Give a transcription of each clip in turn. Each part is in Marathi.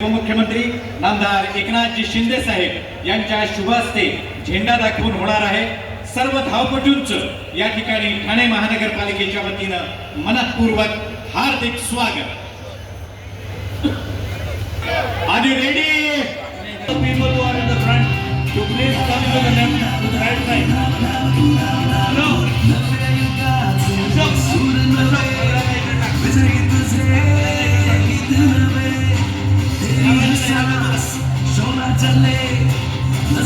उपमुख्यमंत्री नामदार एकनाथजी शिंदे साहेब यांच्या शुभ हस्ते झेंडा दाखवून होणार आहे. सर्व धावपटूंचं या ठिकाणी ठाणे महानगरपालिकेच्या वतीनं मनपूर्वक हार्दिक स्वागत. आधी ready people who in the front to to please to the the left. Llamas son la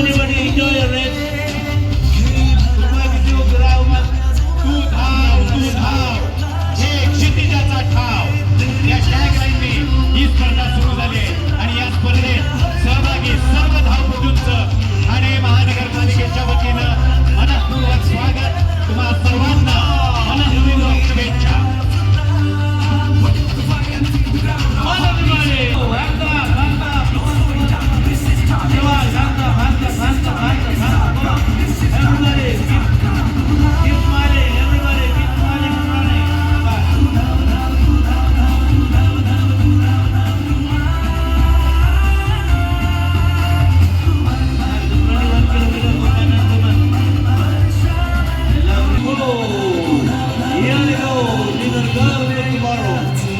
Anybody enjoy.